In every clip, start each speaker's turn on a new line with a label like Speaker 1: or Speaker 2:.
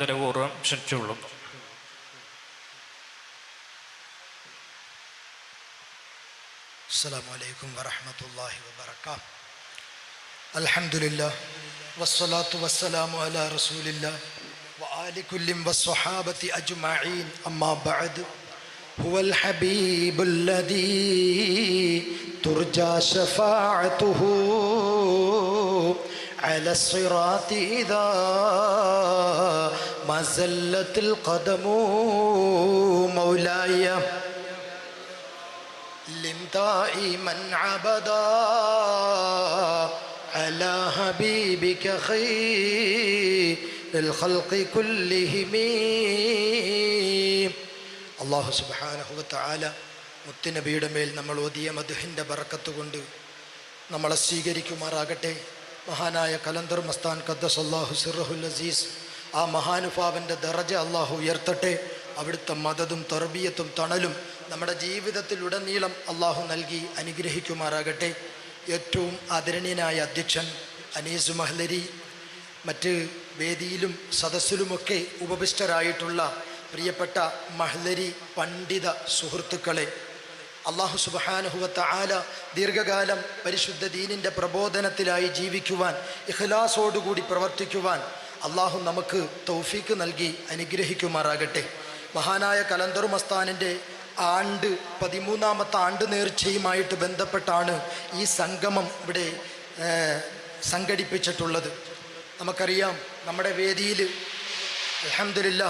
Speaker 1: ആദരപൂർവ്വം ക്ഷണിച്ചുകൊള്ളുന്നു
Speaker 2: السلام عليكم ورحمة الله وبركاته الحمد لله والصلاة والسلام على رسول الله وآل كل والصحابة أجمعين أما بعد هو الحبيب الذي ترجى شفاعته على الصراط إذا ما زلت القدم مولاي لم دائما عبدا على حبيبك خير الخلق كلهم അള്ളാഹു സുബാനഹുവത്താല മുത്തുനബിയുടെ മേൽ നമ്മൾ ഓതിയ മധുഹിൻ്റെ ബറക്കത്ത് കൊണ്ട് നമ്മളെ സ്വീകരിക്കുമാറാകട്ടെ മഹാനായ കലന്തർ മസ്താൻ ഖദ്ദസ് അള്ളാഹു സിറഹുൽ അസീസ്. ആ മഹാനുഭാവന്റെ ദറജ അള്ളാഹു ഉയർത്തട്ടെ. അവിടുത്തെ മതതും തർബീയത്തും തണലും നമ്മുടെ ജീവിതത്തിലുടനീളം അള്ളാഹു നൽകി അനുഗ്രഹിക്കുമാറാകട്ടെ. ഏറ്റവും ആദരണീയനായ അധ്യക്ഷൻ അനീസ് മഹ്ലരി മറ്റ് വേദിയിലും സദസ്സിലുമൊക്കെ ഉപവിഷ്ടരായിട്ടുള്ള പ്രിയപ്പെട്ട മഹ്ലരി പണ്ഡിത സുഹൃത്തുക്കളെ അള്ളാഹു സുബഹാനുഹുവത്ത ആല ദീർഘകാലം പരിശുദ്ധ ദീനിന്റെ പ്രബോധനത്തിലായി ജീവിക്കുവാൻ ഇഖ്ലാസോടുകൂടി പ്രവർത്തിക്കുവാൻ അള്ളാഹു നമുക്ക് തൗഫീക്ക് നൽകി അനുഗ്രഹിക്കുമാറാകട്ടെ. മഹാനായ കലന്തർ മസ്താനിന്റെ ആണ്ട് പതിമൂന്നാമത്തെ ആണ്ട് നേർച്ചയുമായിട്ട് ബന്ധപ്പെട്ടാണ് ഈ സംഗമം ഇവിടെ സംഘടിപ്പിച്ചിട്ടുള്ളത്. നമുക്കറിയാം നമ്മുടെ വേദിയിൽ അലഹമില്ല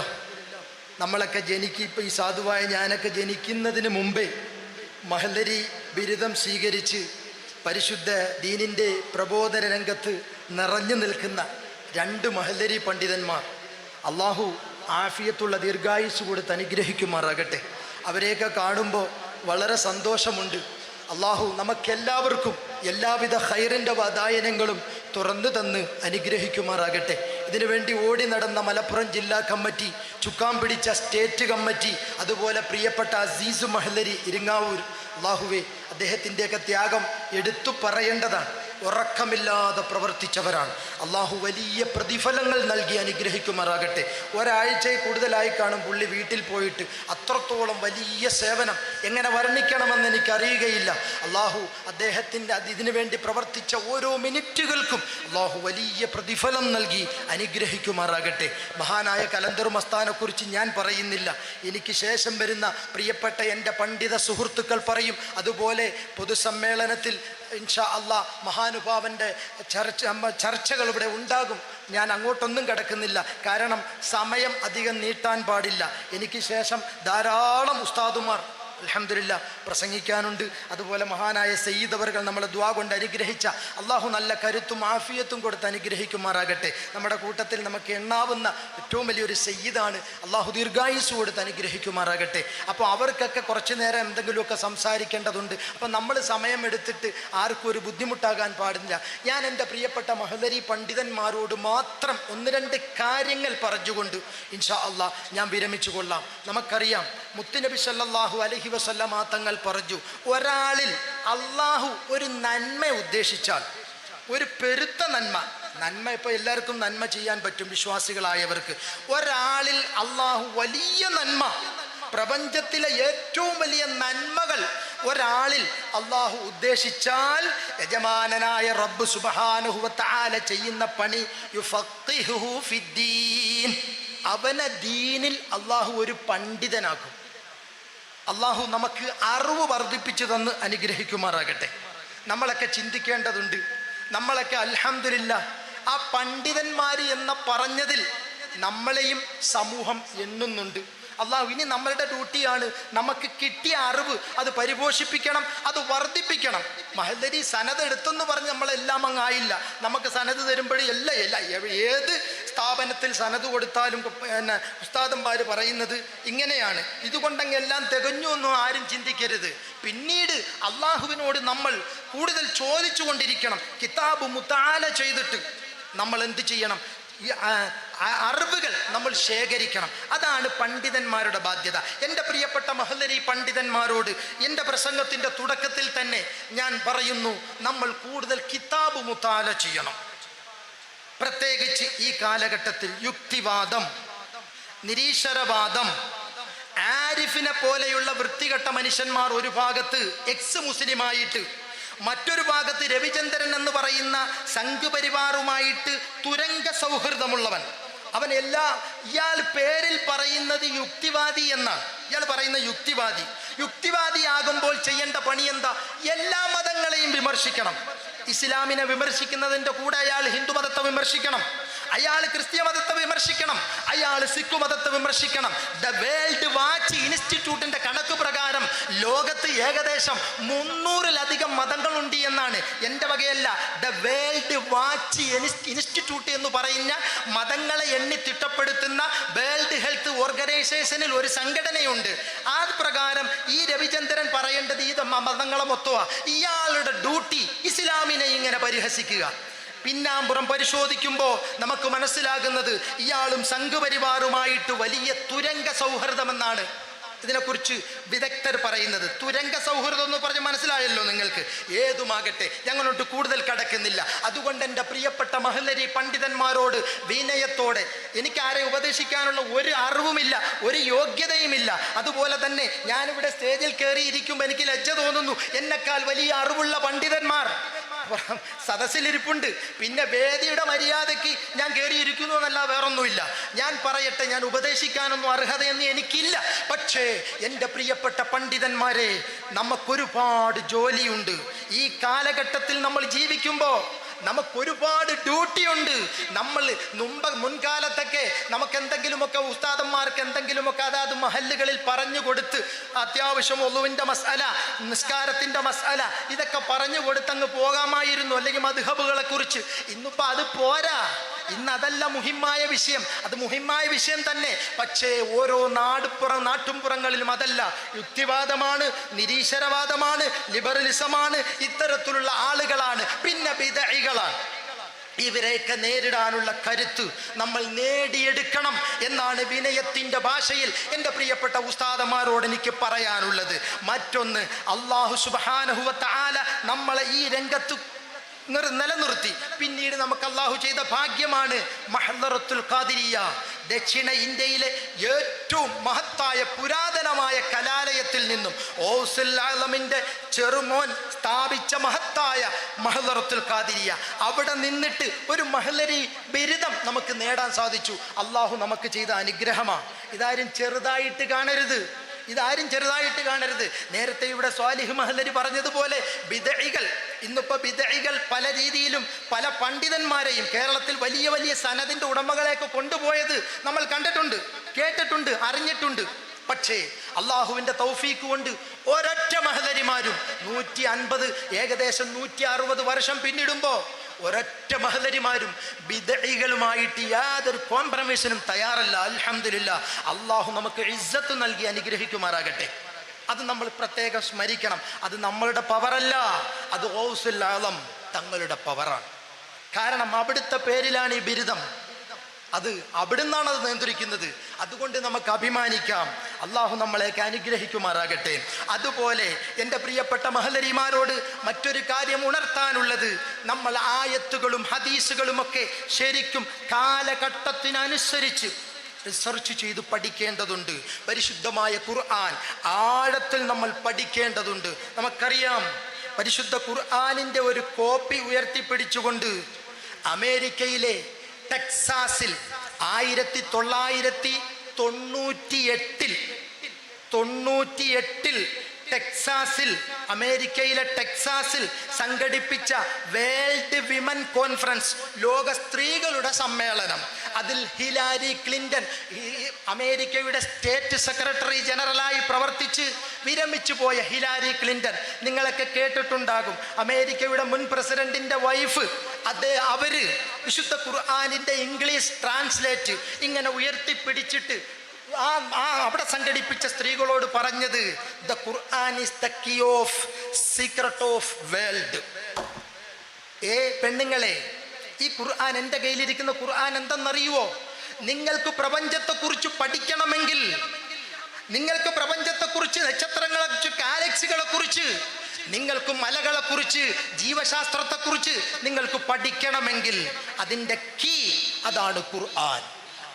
Speaker 2: നമ്മളൊക്കെ ജനിക്ക് ഇപ്പോൾ ഈ സാധുവായ ഞാനൊക്കെ ജനിക്കുന്നതിന് മുമ്പേ മഹല്ലരി ബിരുദം സ്വീകരിച്ച് പരിശുദ്ധ ദീനിന്റെ പ്രബോധന രംഗത്ത് നിറഞ്ഞു നിൽക്കുന്ന രണ്ട് മഹല്ലരി പണ്ഡിതന്മാർ. അള്ളാഹു ആഫിയത്തുള്ള ദീർഘായുസ് കൊടുത്ത് അനുഗ്രഹിക്കുമാറാകട്ടെ. അവരെയൊക്കെ കാണുമ്പോൾ വളരെ സന്തോഷമുണ്ട്. അള്ളാഹു നമുക്കെല്ലാവർക്കും എല്ലാവിധ ഹൈറിന്റെ വാതായനങ്ങളും തുറന്നു തന്ന് അനുഗ്രഹിക്കുമാറാകട്ടെ. ഇതിനുവേണ്ടി ഓടി നടന്ന മലപ്പുറം ജില്ലാ കമ്മിറ്റി ചുക്കാൻ പിടിച്ച സ്റ്റേറ്റ് കമ്മിറ്റി അതുപോലെ പ്രിയപ്പെട്ട അസീസു മഹലരി ഇരിങ്ങാവൂർ. അള്ളാഹുവെ അദ്ദേഹത്തിന്റെയൊക്കെ ത്യാഗം എടുത്തു പറയേണ്ടതാണ്. ഉറക്കമില്ലാതെ പ്രവർത്തിച്ചവരാണ്. അള്ളാഹു വലിയ പ്രതിഫലങ്ങൾ നൽകി അനുഗ്രഹിക്കുമാറാകട്ടെ. ഒരാഴ്ചയിൽ കൂടുതലായി കാണും പുള്ളി വീട്ടിൽ പോയിട്ട് അത്രത്തോളം വലിയ സേവനം എങ്ങനെ വർണിക്കണമെന്ന് എനിക്കറിയുകയില്ല. അള്ളാഹു അദ്ദേഹത്തിന്റെ ഇതിനു വേണ്ടി പ്രവർത്തിച്ച ഓരോ മിനിറ്റുകൾക്കും അള്ളാഹു വലിയ പ്രതിഫലം നൽകി അനുഗ്രഹിക്കുമാറാകട്ടെ. മഹാനായ കലന്തർ മസ്താനെക്കുറിച്ച് ഞാൻ പറയുന്നില്ല. എനിക്ക് ശേഷം വരുന്ന പ്രിയപ്പെട്ട എന്റെ പണ്ഡിത സുഹൃത്തുക്കൾ പറയും അതുപോലെ പൊതുസമ്മേളനത്തിൽ ഇൻഷാ അല്ല മഹാനുഭാവന്റെ ചർച്ച ചർച്ചകൾ ഇവിടെ ഉണ്ടാകും. ഞാൻ അങ്ങോട്ടൊന്നും കിടക്കുന്നില്ല. കാരണം സമയം അധികം നീട്ടാൻ പാടില്ല. എനിക്ക് ശേഷം ധാരാളം ഉസ്താദുമാർ അലഹമില്ല പ്രസംഗിക്കാനുണ്ട്. അതുപോലെ മഹാനായ സയ്യിദ് അവർകൾ നമ്മളെ ദ്വാ കൊണ്ട് അനുഗ്രഹിച്ച അള്ളാഹു നല്ല കരുത്തും ആഫിയത്തും കൊടുത്ത് അനുഗ്രഹിക്കുമാറാകട്ടെ. നമ്മുടെ കൂട്ടത്തിൽ നമുക്ക് എണ്ണാവുന്ന ഏറ്റവും വലിയൊരു സയ്യിദാണ് അള്ളാഹു ദീർഘായുസ് കൊടുത്ത് അനുഗ്രഹിക്കുമാറാകട്ടെ. അപ്പോൾ അവർക്കൊക്കെ കുറച്ച് നേരം എന്തെങ്കിലുമൊക്കെ സംസാരിക്കേണ്ടതുണ്ട്. അപ്പോൾ നമ്മൾ സമയമെടുത്തിട്ട് ആർക്കും ഒരു ബുദ്ധിമുട്ടാകാൻ പാടില്ല. ഞാൻ എന്റെ പ്രിയപ്പെട്ട മഹദരി പണ്ഡിതന്മാരോട് മാത്രം ഒന്ന് രണ്ട് കാര്യങ്ങൾ പറഞ്ഞുകൊണ്ട് ഇൻഷാ അള്ളാഹ് ഞാൻ വിരമിച്ചു കൊള്ളാം നമുക്കറിയാം മുത്തുനബി സല്ലാഹു അലൈഹി വസല്ലമ തങ്ങൾ പറഞ്ഞു ഒരാളിൽ അള്ളാഹു ഒരു നന്മ ഉദ്ദേശിച്ചാൽ ഒരു പെരുത്ത നന്മ നന്മ ഇപ്പോൾ എല്ലാവർക്കും നന്മ ചെയ്യാൻ പറ്റും വിശ്വാസികളായവർക്ക്. ഒരാളിൽ അള്ളാഹു വലിയ നന്മ പ്രപഞ്ചത്തിലെ ഏറ്റവും വലിയ നന്മകൾ ഒരാളിൽ അള്ളാഹു ഉദ്ദേശിച്ചാൽ യജമാനനായ റബ്ബ് സുബഹാനുഹുവത്താല ചെയ്യുന്ന പണി യുഫഖിഹുഹു ഫിദ്ദീൻ. അവനെ ദീനിൽ അള്ളാഹു ഒരു പണ്ഡിതനാക്കും. അള്ളാഹു നമുക്ക് അറിവ് വർദ്ധിപ്പിച്ചു തന്ന് അനുഗ്രഹിക്കുമാറാകട്ടെ. നമ്മളൊക്കെ ചിന്തിക്കേണ്ടതുണ്ട്. നമ്മളൊക്കെ അലഹമില്ല ആ പണ്ഡിതന്മാർ എന്ന പറഞ്ഞതിൽ നമ്മളെയും സമൂഹം എണ്ണുന്നുണ്ട്. അള്ളാഹു ഇനി നമ്മളുടെ ഡ്യൂട്ടിയാണ് നമുക്ക് കിട്ടിയ അറിവ് അത് പരിപോഷിപ്പിക്കണം അത് വർദ്ധിപ്പിക്കണം. മഹദരി സനത് എടുത്തെന്ന് പറഞ്ഞ് നമ്മളെല്ലാം അങ്ങായില്ല നമുക്ക് സനത് തരുമ്പോഴേ എല്ലാം എല്ലാ ഏത് സ്ഥാപനത്തിൽ സനത് കൊടുത്താലും പിന്നെ ഉസ്താദന്മാർ പറയുന്നത് ഇങ്ങനെയാണ്. ഇതുകൊണ്ടങ്ങ് എല്ലാം തികഞ്ഞു എന്നും ആരും ചിന്തിക്കരുത്. പിന്നീട് അള്ളാഹുവിനോട് നമ്മൾ കൂടുതൽ ചോദിച്ചു കൊണ്ടിരിക്കണം കിതാബ് മുത്താല ചെയ്തിട്ട് നമ്മൾ എന്ത് ചെയ്യണം? അറിവുകൾ നമ്മൾ ശേഖരിക്കണം. അതാണ് പണ്ഡിതന്മാരുടെ ബാധ്യത. എന്റെ പ്രിയപ്പെട്ട മഹല്ലരി പണ്ഡിതന്മാരോട് എന്റെ പ്രസംഗത്തിന്റെ തുടക്കത്തിൽ തന്നെ ഞാൻ പറയുന്നു നമ്മൾ കൂടുതൽ കിതാബ് മുത്താല ചെയ്യണം. പ്രത്യേകിച്ച് ഈ കാലഘട്ടത്തിൽ യുക്തിവാദം നിരീശ്വരവാദം ആരിഫിനെ പോലെയുള്ള വൃത്തികെട്ട മനുഷ്യന്മാർ ഒരു ഭാഗത്ത് എക്സ് മുസ്ലിമായിട്ട് മറ്റൊരു ഭാഗത്ത് രവിചന്ദ്രൻ എന്ന് പറയുന്ന സംഘപരിവാറുമായിട്ട് തുരങ്ക സൗഹൃദമുള്ളവൻ. അവൻ എല്ലാ ഇയാൾ പേരിൽ പറയുന്നത് യുക്തിവാദി എന്നാണ്. ഇയാൾ പറയുന്ന യുക്തിവാദി. യുക്തിവാദിയാകുമ്പോൾ ചെയ്യേണ്ട പണി എന്താ? എല്ലാ മതങ്ങളെയും വിമർശിക്കണം. ഇസ്ലാമിനെ വിമർശിക്കുന്നതിന്റെ കൂടെ അയാൾ ഹിന്ദു മതത്തെ വിമർശിക്കണം. അയാൾ ക്രിസ്ത്യ മതത്തെ വിമർശിക്കണം. അയാൾ സിഖ് മതത്തെ വിമർശിക്കണം. ദ വേൾഡ് വാച്ച് ഇൻസ്റ്റിറ്റ്യൂട്ടിന്റെ കണക്ക് പ്രകാരം ലോകത്ത് ഏകദേശം മുന്നൂറിലധികം മതങ്ങളുണ്ട് എന്നാണ്. എന്റെ വകയല്ല ദ വേൾഡ് വാച്ച് ഇൻസ്റ്റിറ്റ്യൂട്ട് എന്ന് പറയുന്ന മതങ്ങളെ എണ്ണി തിട്ടപ്പെടുത്തുന്ന വേൾഡ് ഹെൽത്ത് ഓർഗനൈസേഷനിൽ ഒരു സംഘടനയുണ്ട്. ആ പ്രകാരം ഈ രവിചന്ദ്രൻ പറയേണ്ടത് ഈ മതങ്ങളെ മൊത്തമാണ് ഇയാളുടെ ഡ്യൂട്ടി ഇസ്ലാമിനെ ഇങ്ങനെ പരിഹസിക്കുക. പിന്നാമ്പുറം പരിശോധിക്കുമ്പോൾ നമുക്ക് മനസ്സിലാകുന്നത് ഇയാളും സംഘപരിവാറുമായിട്ട് വലിയ തുരങ്ക സൗഹൃദമെന്നാണ് ഇതിനെക്കുറിച്ച് വിദഗ്ധർ പറയുന്നത്. തുരങ്ക സൗഹൃദം എന്ന് പറഞ്ഞ് മനസ്സിലായല്ലോ നിങ്ങൾക്ക്? ഏതുമാകട്ടെ ഞങ്ങളോട്ട് കൂടുതൽ കടക്കുന്നില്ല. അതുകൊണ്ട് എന്റെ പ്രിയപ്പെട്ട മഹിളരി പണ്ഡിതന്മാരോട് വിനയത്തോടെ എനിക്കാരെ ഉപദേശിക്കാനുള്ള ഒരു അറിവുമില്ല ഒരു യോഗ്യതയുമില്ല. അതുപോലെ തന്നെ ഞാനിവിടെ സ്റ്റേജിൽ കയറിയിരിക്കുമ്പോൾ എനിക്ക് ലജ്ജ തോന്നുന്നു. എന്നെക്കാൾ വലിയ അറിവുള്ള പണ്ഡിതന്മാർ. സദസ്സിലിരിപ്പുണ്ട്. പിന്നെ വേദിയുടെ മര്യാദയ്ക്ക് ഞാൻ കയറിയിരിക്കുന്നു എന്നല്ല വേറൊന്നുമില്ല. ഞാൻ പറയട്ടെ ഞാൻ ഉപദേശിക്കാനൊന്നും അർഹതയെന്ന് എനിക്കില്ല. പക്ഷേ എന്റെ പ്രിയപ്പെട്ട പണ്ഡിതന്മാരെ നമുക്കൊരുപാട് ജോലിയുണ്ട്. ഈ കാലഘട്ടത്തിൽ നമ്മൾ ജീവിക്കുമ്പോൾ നമുക്കൊരുപാട് ഡ്യൂട്ടി ഉണ്ട്. നമ്മൾ മുമ്പ് മുൻകാലത്തൊക്കെ നമുക്ക് എന്തെങ്കിലുമൊക്കെ ഉസ്താദന്മാർക്ക് എന്തെങ്കിലുമൊക്കെ അതാത് മഹല്ലുകളിൽ പറഞ്ഞു കൊടുത്ത് അത്യാവശ്യം ഒളുവിന്റെ മസാല നിസ്കാരത്തിന്റെ മസാല ഇതൊക്കെ പറഞ്ഞു കൊടുത്തങ്ങ് പോകാമായിരുന്നു. അല്ലെങ്കിൽ മധുഹബുകളെ കുറിച്ച്. ഇന്നിപ്പോൾ അത് പോരാ. ഇന്ന് അതല്ല മുഹിമായ വിഷയം. അത് മുഹിമായ വിഷയം തന്നെ. പക്ഷേ ഓരോ നാടുപുറം നാട്ടുംപുറങ്ങളിലും അതല്ല. യുക്തിവാദമാണ് നിരീശ്വരവാദമാണ് ലിബറലിസമാണ് ഇത്തരത്തിലുള്ള ആളുകളാണ്. പിന്നെ വിതഴികളാണ് ഇവരെയൊക്കെ നേരിടാനുള്ള കരുത്ത് നമ്മൾ നേടിയെടുക്കണം എന്നാണ് വിനയത്തിന്റെ ഭാഷയിൽ എന്റെ പ്രിയപ്പെട്ട ഉസ്താദന്മാരോട് എനിക്ക് പറയാനുള്ളത്. മറ്റൊന്ന് അള്ളാഹു സുബാനഹുവത്ത ആല നമ്മളെ ഈ രംഗത്ത് നിർ നിലനിർത്തി. പിന്നീട് നമുക്ക് അള്ളാഹു ചെയ്ത ഭാഗ്യമാണ് മഹദറത്തുൽ ഖാദിരിയ. ദക്ഷിണ ഇന്ത്യയിലെ ഏറ്റവും മഹത്തായ പുരാതനമായ കലാലയത്തിൽ നിന്നും ഓസുൽ ആലമിന്റെ ചെറുമോൻ സ്ഥാപിച്ച മഹത്തായ മഹദറത്തുൽ ഖാദിരിയ. അവിടെ നിന്നിട്ട് ഒരു മഹലരി ബിരുദം നമുക്ക് നേടാൻ സാധിച്ചു. അള്ളാഹു നമുക്ക് ചെയ്ത അനുഗ്രഹമാണ്. ഇതാരും ചെറുതായിട്ട് കാണരുത്. ഇതാരും ചെറുതായിട്ട് കാണരുത്. നേരത്തെ ഇവിടെ സ്വാലിഹ് മഹല്ലരി പറഞ്ഞതുപോലെ ബിദഴികൾ ഇന്നിപ്പോൾ ബിദഴികൾ പല രീതിയിലും പല പണ്ഡിതന്മാരെയും കേരളത്തിൽ വലിയ വലിയ സനതിന്റെ ഉടമകളെയൊക്കെ കൊണ്ടുപോയത് നമ്മൾ കണ്ടിട്ടുണ്ട് കേട്ടിട്ടുണ്ട് അറിഞ്ഞിട്ടുണ്ട്. പക്ഷേ അള്ളാഹുവിന്റെ തൗഫീക്ക് കൊണ്ട് ഒരൊറ്റ മഹലരിമാരും നൂറ്റി അൻപത് ഏകദേശം നൂറ്റി അറുപത് വർഷം പിന്നിടുമ്പോൾ ഒരൊറ്റ മഹലരിമാരും ബിദഴികളുമായിട്ട് യാതൊരു കോംപ്രമൈസിനും തയ്യാറല്ല. അലഹമില്ല അള്ളാഹു നമുക്ക് ഇജ്ജത്ത് നൽകി അനുഗ്രഹിക്കുമാറാകട്ടെ. അത് നമ്മൾ പ്രത്യേകം സ്മരിക്കണം. അത് നമ്മളുടെ പവറല്ല. അത് ഓസുല്ലാളം തങ്ങളുടെ പവറാണ്. കാരണം അവിടുത്തെ പേരിലാണ് ഈ ബിരുദം. അത് അവിടെ നിന്നാണ് അത് നിയന്ത്രിക്കുന്നത്. അതുകൊണ്ട് നമുക്ക് അഭിമാനിക്കാം. അള്ളാഹു നമ്മളെയൊക്കെ അനുഗ്രഹിക്കുമാറാകട്ടെ. അതുപോലെ എന്റെ പ്രിയപ്പെട്ട മഹലരിമാരോട് മറ്റൊരു കാര്യം ഉണർത്താനുള്ളത്. നമ്മൾ ആയത്തുകളും ഹദീസുകളും ഒക്കെ ശരിക്കും കാലഘട്ടത്തിനനുസരിച്ച് റിസർച്ച് ചെയ്ത് പഠിക്കേണ്ടതുണ്ട്. പരിശുദ്ധമായ ഖുർആൻ ആഴത്തിൽ നമ്മൾ പഠിക്കേണ്ടതുണ്ട്. നമുക്കറിയാം പരിശുദ്ധ ഖുർആാനിന്റെ ഒരു കോപ്പി ഉയർത്തിപ്പിടിച്ചുകൊണ്ട് അമേരിക്കയിലെ ടെക്സാസിൽ ആയിരത്തി തൊള്ളായിരത്തി തൊണ്ണൂറ്റി എട്ടിൽ തൊണ്ണൂറ്റി എട്ടിൽ ടെക്സാസിൽ അമേരിക്കയിലെ ടെക്സാസിൽ സംഘടിപ്പിച്ച വേൾഡ് വിമൻ കോൺഫറൻസ് ലോക സ്ത്രീകളുടെ സമ്മേളനം. അതിൽ ഹിലാരി ക്ലിന്റൺ ഈ അമേരിക്കയുടെ സ്റ്റേറ്റ് സെക്രട്ടറി ജനറലായി പ്രവർത്തിച്ച് വിരമിച്ചു പോയ ഹിലാരി ക്ലിന്റൺ നിങ്ങളൊക്കെ കേട്ടിട്ടുണ്ടാകും. അമേരിക്കയുടെ മുൻ പ്രസിഡന്റിന്റെ വൈഫ് അത് അവർ വിശുദ്ധ ഖുർആാനിന്റെ ഇംഗ്ലീഷ് ട്രാൻസ്ലേറ്റ് ഇങ്ങനെ ഉയർത്തിപ്പിടിച്ചിട്ട് ആ ആ അവിടെ സംഘടിപ്പിച്ച സ്ത്രീകളോട് പറഞ്ഞത് the Quran is the key of secret of world ഏ പെണ്ണുങ്ങളെ ഈ ഖുർആൻ എന്റെ കയ്യിലിരിക്കുന്ന ഖുർആൻ എന്തെന്നറിയുവോ? നിങ്ങൾക്ക് പ്രപഞ്ചത്തെക്കുറിച്ച് പഠിക്കണമെങ്കിൽ നിങ്ങൾക്ക് പ്രപഞ്ചത്തെക്കുറിച്ച് നക്ഷത്രങ്ങളെ കുറിച്ച് ഗാലക്സികളെ കുറിച്ച് നിങ്ങൾക്ക് മലകളെക്കുറിച്ച് ജീവശാസ്ത്രത്തെക്കുറിച്ച് നിങ്ങൾക്ക് പഠിക്കണമെങ്കിൽ അതിന്റെ കീ അതാണ് ഖുർആൻ.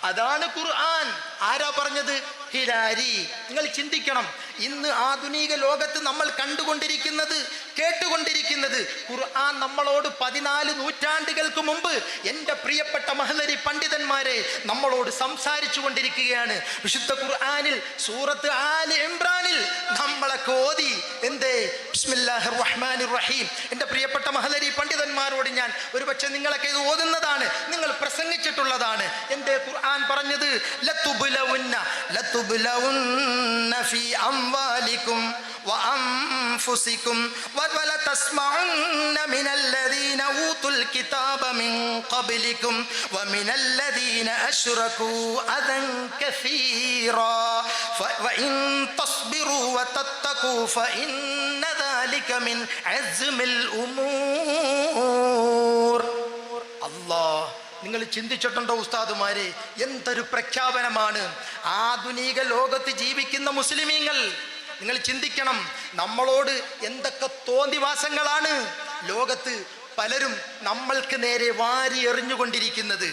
Speaker 2: അതാണ് ഖുർആൻ. ആരാ പറഞ്ഞത്? ഹിരാരി നിങ്ങൾ ചിന്തിക്കണം. ഇന്ന് ആധുനിക ലോകത്ത് നമ്മൾ കണ്ടുകൊണ്ടിരിക്കുന്നത് കേട്ടുകൊണ്ടിരിക്കുന്നത്. ഖുർആൻ നമ്മളോട് പതിനാല് നൂറ്റാണ്ടുകൾക്ക് മുമ്പ് എന്റെ പ്രിയപ്പെട്ട മഹലരി പണ്ഡിതന്മാരെ നമ്മളോട് സംസാരിച്ചു കൊണ്ടിരിക്കുകയാണ് വിശുദ്ധ ഖുർആാനിൽ സൂറത്ത് ആൽ ഇമ്രാനിൽ നമ്മളെ കോതി എന്തേ? ബിസ്മില്ലാഹിർ റഹ്മാനിർ റഹീം എന്റെ പ്രിയപ്പെട്ട മഹലരി പണ്ഡിതന്മാരോട് ഞാൻ ഒരുപക്ഷെ നിങ്ങളൊക്കെ ഇത് ഓതുന്നതാണ് നിങ്ങൾ പ്രസംഗിച്ചിട്ടുള്ളതാണ്. എന്റെ ഖുർആൻ പറഞ്ഞത് ലത്തുബുലവുന്ന ലത്തുബുലവുന്ന ഫീ അംവാലിക്കും وأنفسكم ولتسمعن من الذين أوتوا الكتاب من قبلكم ومن الذين أشركوا أذى كثيرا ف- وإن تصبروا وتتقوا فإن ذلك من عزم الأمور الله നിങ്ങൾ ചിന്തിച്ചിട്ടുണ്ടോ ഉസ്താദുമാരെ എന്തൊരു പ്രഖ്യാപനമാണ് ആധുനിക ലോകത്ത് ജീവിക്കുന്ന മുസ്ലിമീങ്ങൾ നിങ്ങൾ ചിന്തിക്കണം നമ്മളോട് എന്തൊക്കെ തോന്നിവാസങ്ങളാണ് ലോകത്ത് പലരും നമ്മൾക്ക് നേരെ വാരി എറിഞ്ഞുകൊണ്ടിരിക്കുന്നത്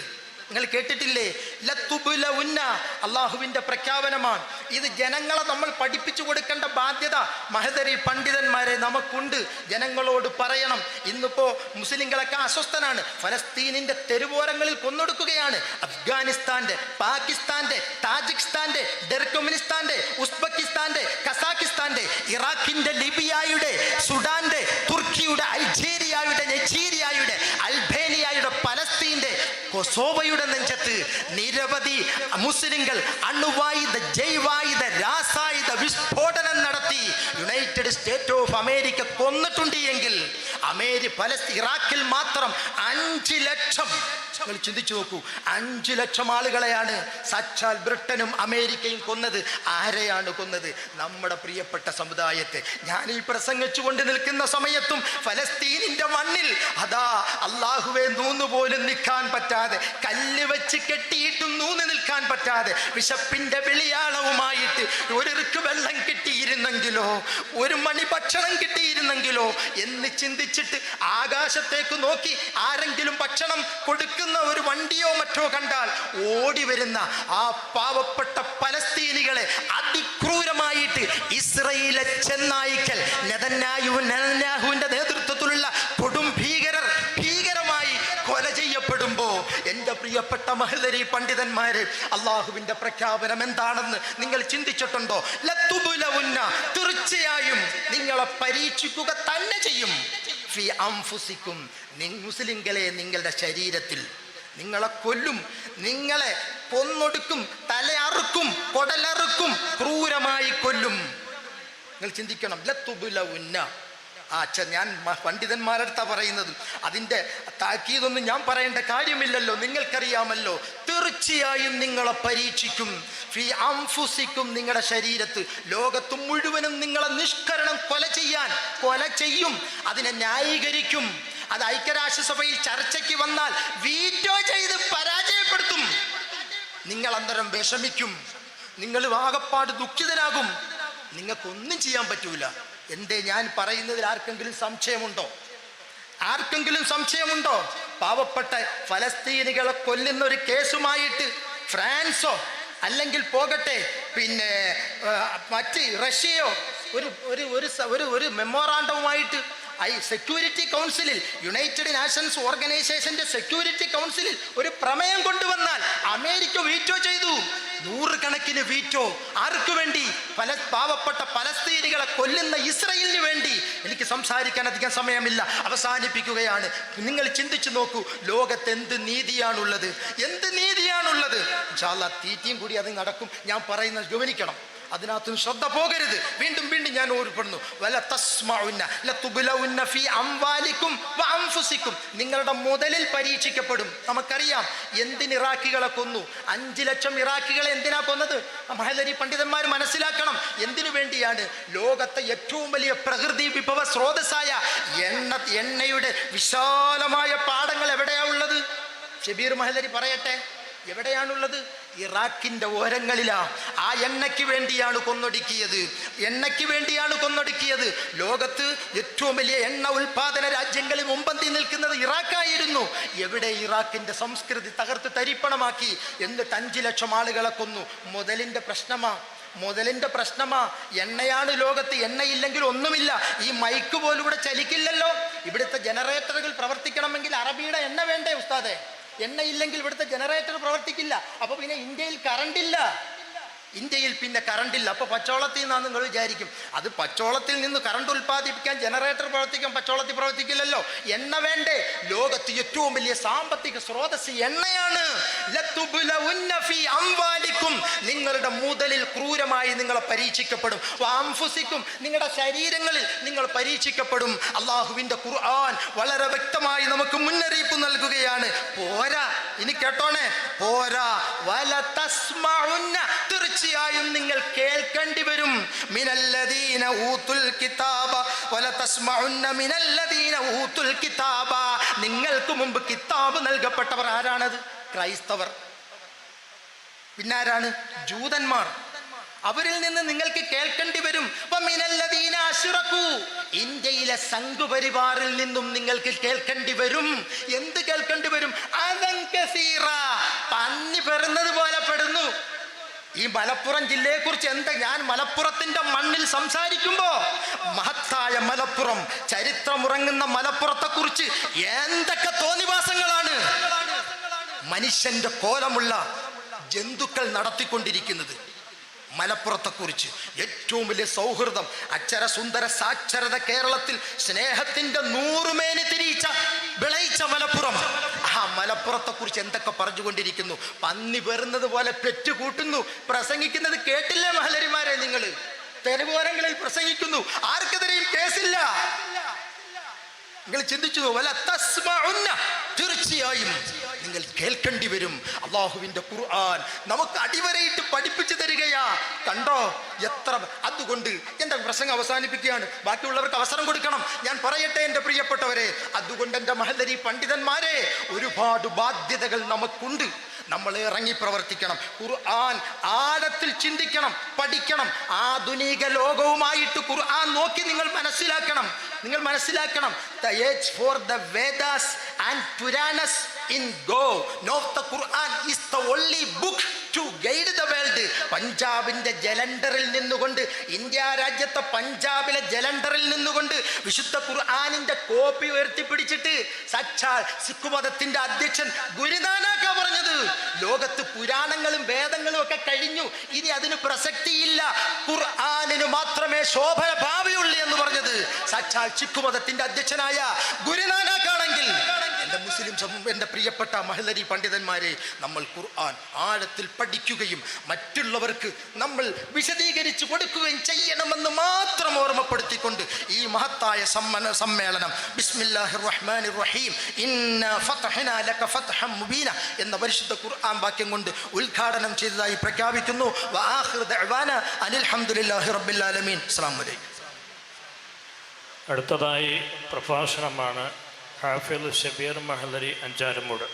Speaker 2: നിങ്ങൾ കേട്ടിട്ടില്ലേ? ലത്തുബുല ഉന്ന അള്ളാഹുവിന്റെ പ്രഖ്യാപനമാണ്. ഇത് ജനങ്ങളെ നമ്മൾ പഠിപ്പിച്ചു കൊടുക്കേണ്ട ബാധ്യത മഹദരി പണ്ഡിതന്മാരെ നമുക്കുണ്ട്. ജനങ്ങളോട് പറയണം. ഇന്നിപ്പോൾ മുസ്ലിങ്ങളൊക്കെ അസ്വസ്ഥനാണ്. ഫലസ്തീനിന്റെ തെരുവോരങ്ങളിൽ കൊന്നൊടുക്കുകയാണ്. അഫ്ഗാനിസ്ഥാന്റെ പാകിസ്ഥാന്റെ താജിക്കിസ്ഥാന്റെ ഡെർക്കുമിനിസ്ഥാന്റെ ഉസ്ബെക്കിസ്ഥാന്റെ കസാക്കിസ്ഥാന്റെ ഇറാഖിന്റെ കൊസോവയുടെ നെഞ്ചത്ത് നിരവധി മുസ്ലിങ്ങൾ അണുവായുധ ജൈവായുധ രാസായുധ വിസ്ഫോടനം നടത്തി യുണൈറ്റഡ് സ്റ്റേറ്റ് ഓഫ് അമേരിക്ക കൊന്നിട്ടുണ്ട് എങ്കിൽ അമേരി പലസ്തീൻ ഇറാഖിൽ മാത്രം അഞ്ച് ലക്ഷം. നിങ്ങൾ ചിന്തിച്ചു നോക്കൂ അഞ്ച് ലക്ഷം ആളുകളെയാണ് സച്ചാൽ ബ്രിട്ടനും അമേരിക്കയും കൊന്നത്. ആരെയാണ് കൊന്നത്? നമ്മുടെ പ്രിയപ്പെട്ട സമുദായത്തെ. ഞാൻ ഈ പ്രസംഗിച്ചുകൊണ്ട് നിൽക്കുന്ന സമയത്തും ഫലസ്തീനിന്റെ മണ്ണിൽ അതാ അള്ളാഹുവെ നൂന്നു പോലും നിൽക്കാൻ പറ്റാതെ കല്ല് വെച്ച് കെട്ടിയിട്ടും നൂന്ന് നിൽക്കാൻ പറ്റാതെ വിശപ്പിന്റെ വെളിയാളവുമായിട്ട് ഒരിറുക്ക് വെള്ളം കിട്ടിയിരുന്നെങ്കിലോ ഒരു മണി ഭക്ഷണം കിട്ടിയിരുന്നെങ്കിലോ എന്ന് ചിന്തിച്ചിട്ട് ആകാശത്തേക്ക് നോക്കി ആരെങ്കിലും ഭക്ഷണം കൊടുക്കുന്ന ഒരു വണ്ടിയോ മറ്റോ കണ്ടാൽ ഓടി വരുന്ന ആ പാവപ്പെട്ട പലസ്തീനികളെ അതിക്രൂരമായിട്ട് ഇസ്രയേലെ ചെന്നായിക്കൽ നെതന്യാഹു നെതന്യാഹുവിന്റെ നേതൃത്വത്തിലുള്ള കൊടും ഭീകരർ ഭീകരമായി കൊല ചെയ്യപ്പെടുമ്പോ എന്റെ പ്രിയപ്പെട്ട മഹദരി പണ്ഡിതന്മാരെ അള്ളാഹുവിന്റെ പ്രഖ്യാപനം എന്താണെന്ന് നിങ്ങൾ ചിന്തിച്ചിട്ടുണ്ടോ? ലത്തുബുലവുന്ന തീർച്ചയായും നിങ്ങളെ പരീക്ഷിക്കുക തന്നെ ചെയ്യും. അംഫുസിക്കും. മുസ്ലിങ്ങളെ നിങ്ങളുടെ ശരീരത്തിൽ. നിങ്ങളെ കൊല്ലും. നിങ്ങളെ കൊന്നൊടുക്കും തലയറുക്കും. കൊടലറുക്കും. ക്രൂരമായി കൊല്ലും. നിങ്ങൾ ചിന്തിക്കണം. ലത്തുബുല ഉന്ന ആ അച്ഛൻ ഞാൻ മ- പണ്ഡിതന്മാരടുത്താ പറയുന്നത്. അതിന്റെ താക്കീതൊന്നും ഞാൻ പറയേണ്ട കാര്യമില്ലല്ലോ. നിങ്ങൾക്കറിയാമല്ലോ തീർച്ചയായും നിങ്ങളെ പരീക്ഷിക്കും. ഫീ അംഫുസിക്കും നിങ്ങളുടെ ശരീരത്ത്. ലോകത്തും മുഴുവനും നിങ്ങളെ നിഷ്കരണം കൊല ചെയ്യാൻ കൊല ചെയ്യും. അതിനെ ന്യായീകരിക്കും. അത് ഐക്യരാഷ്ട്രസഭയിൽ ചർച്ചയ്ക്ക് വന്നാൽ വീറ്റോ ചെയ്ത് പരാജയപ്പെടുത്തും. നിങ്ങൾ അന്തരം വിഷമിക്കും. നിങ്ങൾ ആകപ്പാട് ദുഃഖിതനാകും നിങ്ങൾക്കൊന്നും ചെയ്യാൻ പറ്റൂല. എന്തേ ഞാൻ പറയുന്നതിൽ ആർക്കെങ്കിലും സംശയമുണ്ടോ? ആർക്കെങ്കിലും സംശയമുണ്ടോ? പാവപ്പെട്ട ഫലസ്തീനികളെ കൊല്ലുന്ന ഒരു കേസുമായിട്ട് ഫ്രാൻസോ അല്ലെങ്കിൽ പോകട്ടെ പിന്നെ മറ്റ് റഷ്യയോ ഒരു ഒരു ഒരു ഒരു മെമ്മോറാണ്ടവുമായിട്ട് ഐ സെക്യൂരിറ്റി കൗൺസിലിൽ യുണൈറ്റഡ് നാഷൻസ് ഓർഗനൈസേഷന്റെ സെക്യൂരിറ്റി കൗൺസിലിൽ ഒരു പ്രമേയം കൊണ്ടുവന്നാൽ അമേരിക്ക വീറ്റോ ചെയ്തു. നൂറുകണക്കിന് വീറ്റോ ആർക്കു വേണ്ടി? പല പാവപ്പെട്ട പലസ്തീനികളെ കൊല്ലുന്ന ഇസ്രയേലിന് വേണ്ടി. എനിക്ക് സംസാരിക്കാൻ അധികം സമയമില്ല. അവസാനിപ്പിക്കുകയാണ്. നിങ്ങൾ ചിന്തിച്ചു നോക്കൂ ലോകത്ത് എന്ത് നീതിയാണുള്ളത്? എന്ത് നീതിയാണുള്ളത്? ചാല തീറ്റിയും കൂടി അത് നടക്കും. ഞാൻ പറയുന്നത് ഗവനിക്കണം അതിനകത്തും ശ്രദ്ധ പോകരുത്. വീണ്ടും വീണ്ടും ഞാൻ ഓർപ്പെടുന്നു വല്ല ലതുബ്ലഉന്ന ഫീ അംഫുസിക്കും. നിങ്ങളുടെ മുതലിൽ പരീക്ഷിക്കപ്പെടും. നമുക്കറിയാം എന്തിന് ഇറാഖികളെ കൊന്നു? അഞ്ച് ലക്ഷം ഇറാഖികളെ എന്തിനാ കൊന്നത്? മഹലരി പണ്ഡിതന്മാർ മനസ്സിലാക്കണം എന്തിനു വേണ്ടിയാണ് ലോകത്തെ ഏറ്റവും വലിയ പ്രകൃതി വിഭവ സ്രോതസ്സായ എണ്ണ എണ്ണയുടെ വിശാലമായ പാടങ്ങൾ എവിടെയാ ഉള്ളത്? ഷബീർ മഹലരി പറയട്ടെ എവിടെയാണുള്ളത്? ഇറാഖിന്റെ ഓരങ്ങളിലാ ആ എണ്ണയ്ക്ക് വേണ്ടിയാണ് കൊന്നൊടുക്കിയത്. എണ്ണയ്ക്ക് വേണ്ടിയാണ് കൊന്നൊടുക്കിയത്. ലോകത്ത് ഏറ്റവും വലിയ എണ്ണ ഉൽപാദന രാജ്യങ്ങളിൽ മുമ്പന്തി നിൽക്കുന്നത് ഇറാഖായിരുന്നു. എവിടെ ഇറാഖിന്റെ സംസ്കൃതി തകർത്ത് തരിപ്പണമാക്കി എന്നിട്ട് അഞ്ചു ലക്ഷം ആളുകളെ കൊന്നു. മുതലിന്റെ പ്രശ്നമാ. മുതലിന്റെ പ്രശ്നമാ. എണ്ണയാണ് ലോകത്ത് എണ്ണയില്ലെങ്കിൽ ഒന്നുമില്ല. ഈ മൈക്ക് പോലും ഇവിടെ ചലിക്കില്ലല്ലോ. ഇവിടുത്തെ ജനറേറ്ററുകൾ പ്രവർത്തിക്കണമെങ്കിൽ അറബിയുടെ എണ്ണ വേണ്ടേ ഉസ്താദെ? എണ്ണയില്ലെങ്കിൽ ഇവിടുത്തെ ജനറേറ്റർ പ്രവർത്തിക്കില്ല. അപ്പൊ പിന്നെ ഇന്ത്യയിൽ കറണ്ടില്ല ഇന്ത്യയിൽ പിന്നെ കറണ്ടില്ല. അപ്പൊ പച്ചോളത്തിൽ നിന്നാണ് നിങ്ങൾ വിചാരിക്കും. അത് പച്ചോളത്തിൽ നിന്ന് കറണ്ട് ഉൽപ്പാദിപ്പിക്കാൻ ജനറേറ്റർ പ്രവർത്തിക്കാൻ പച്ചോളത്തിൽ പ്രവർത്തിക്കില്ലല്ലോ. എണ്ണ വേണ്ടേ? ലോകത്ത് ഏറ്റവും വലിയ സാമ്പത്തിക സ്രോതസ് എണ്ണയാണ്. നിങ്ങളുടെ മുതലിൽ ക്രൂരമായി നിങ്ങളെ പരീക്ഷിക്കപ്പെടും. വാംഫുസിക്കും നിങ്ങളുടെ ശരീരങ്ങളിൽ നിങ്ങൾ പരീക്ഷിക്കപ്പെടും. അള്ളാഹുവിന്റെ ഖുർആൻ വളരെ വ്യക്തമായി നമുക്ക് മുന്നറിയിപ്പ് നൽകുകയാണ്. പോരാ. ഇനി കേട്ടോണേ? പോരാ. വല തസ്മഉന്ന തീർച്ചയായും നിങ്ങൾ കേൾക്കേണ്ടി വരും. കിതാബ കിതാബ. നിങ്ങൾക്ക് മുമ്പ് കിതാബ് നൽകപ്പെട്ടവർ ആരാണത്? ക്രൈസ്തവർ. പിന്നാരാണ്? ജൂതന്മാർ. അവരിൽ നിന്ന് നിങ്ങൾക്ക് കേൾക്കേണ്ടി വരും. ഇന്ത്യയിലെ സംഘപരിവാറിൽ നിന്നും നിങ്ങൾക്ക് കേൾക്കേണ്ടി വരും. എന്ത് കേൾക്കേണ്ടി വരും അതൻ കസീറ പന്നി പെറുന്നത് പോലെ പെടുന്നു ഈ മലപ്പുറം ജില്ലയെ കുറിച്ച് എന്താ ഞാൻ മലപ്പുറത്തിന്റെ മണ്ണിൽ സംസാരിക്കുമ്പോൾ മഹത്തായ മലപ്പുറം ചരിത്രമുറങ്ങുന്ന മലപ്പുറത്തെ കുറിച്ച് എന്തൊക്കെ തോന്നിവാസങ്ങളാണ്? മനുഷ്യന്റെ കോലമുള്ള ജന്തുക്കൾ നടത്തിക്കൊണ്ടിരിക്കുന്നത്. മലപ്പുറത്തെക്കുറിച്ച്. ഏറ്റവും വലിയ സൗഹൃദം അച്ചര സുന്ദര സാക്ഷരത കേരളത്തിൽ സ്നേഹത്തിന്റെ നൂറുമേനി തിരിയിച്ച വിളയിച്ച മലപ്പുറം. ആ മലപ്പുറത്തെക്കുറിച്ച് എന്തൊക്കെ പറഞ്ഞുകൊണ്ടിരിക്കുന്നു? പന്നി പെറുന്നത് പോലെ പെറ്റുകൂട്ടുന്നു. പ്രസംഗിക്കുന്നത് കേട്ടില്ലേ മഹലരിമാരെ നിങ്ങൾ? തെരുവോരങ്ങളിൽ പ്രസംഗിക്കുന്നു. ആർക്കെതിരെയും കേസില്ല. നിങ്ങൾ ചിന്തിച്ചു തീർച്ചയായും നിങ്ങൾ കേൾക്കേണ്ടി വരും. അള്ളാഹുവിന്റെ ഖുർആൻ നമുക്ക് അടിവരയിട്ട് പഠിപ്പിച്ചു തരികയാ. കണ്ടോ? എത്ര അതുകൊണ്ട് എന്റെ പ്രസംഗം അവസാനിപ്പിക്കുകയാണ്. ബാക്കിയുള്ളവർക്ക് അവസരം കൊടുക്കണം. ഞാൻ പറയട്ടെ എന്റെ പ്രിയപ്പെട്ടവരെ. അതുകൊണ്ട് എന്റെ മഹലരി പണ്ഡിതന്മാരെ ഒരുപാട് ബാധ്യതകൾ നമുക്കുണ്ട്. നമ്മൾ ഇറങ്ങി പ്രവർത്തിക്കണം. ഖുർആൻ ആഴത്തിൽ ചിന്തിക്കണം പഠിക്കണം. ആധുനിക ലോകവുമായിട്ട് ഖുർആൻ നോക്കി നിങ്ങൾ മനസ്സിലാക്കണം. നിങ്ങൾ മനസ്സിലാക്കണം. The age for the Vedas and Puranas in go not the Quran is the only book to guide the world പഞ്ചാബിന്റെ ജലണ്ടറിൽ നിന്നുകൊണ്ട് ഇന്ത്യ രാജ്യത്തെ പഞ്ചാബിലെ ജലണ്ടറിൽ നിന്നുകൊണ്ട് വിശുദ്ധ ഖുർആാനിന്റെ കോപ്പി ഉയർത്തിപ്പിടിച്ചിട്ട് സച്ചാൽ സിഖ് മതത്തിന്റെ അധ്യക്ഷൻ ഗുരുനാനാക്ക പറഞ്ഞത്. ലോകത്ത് പുരാണങ്ങളും വേദങ്ങളും ഒക്കെ കഴിഞ്ഞു. ഇനി അതിന് പ്രസക്തിയില്ല. ഖുർആാനിന് മാത്രമേ ശോഭന ഭാവിയുള്ളൂ എന്ന് പറഞ്ഞത്. സച്ചാൽ സിഖ് മതത്തിന്റെ അധ്യക്ഷനായ ഗുരുനാനാക്കാണെങ്കിൽ എന്റെ മുസ്ലിം സമൂഹം എന്റെ പ്രിയപ്പെട്ട മഹലരി പണ്ഡിതന്മാരെ നമ്മൾ ഖുർആൻ ആഴത്തിൽ പഠിക്കുകയും മറ്റുള്ളവർക്ക് നമ്മൾ വിശദീകരിച്ചു കൊടുക്കുകയും ചെയ്യണമെന്ന് മാത്രം ഓർമ്മപ്പെടുത്തിക്കൊണ്ട് ഈ മഹത്തായ സമ്മന സമ്മേളനം ബിസ്മില്ലാഹിർ റഹ്മാനിർ റഹീം ഇന്ന ഫതഹന ലക ഫത്ഹം മുബീന എന്ന പരിശുദ്ധ ഖുർആൻ വാക്യം കൊണ്ട് ഉദ്ഘാടനം ചെയ്തതായി പ്രഖ്യാപിക്കുന്നു. വആഖിറു ദഅവാന അനിൽ റബ്ബിൽ ആലമീൻ. അസ്സലാമു അലൈക്കും.
Speaker 1: അടുത്തതായി പ്രഭാഷണമാണ് ഹാഫിൽ ഷബീർ മഹലരി അഞ്ചാരമൂട്.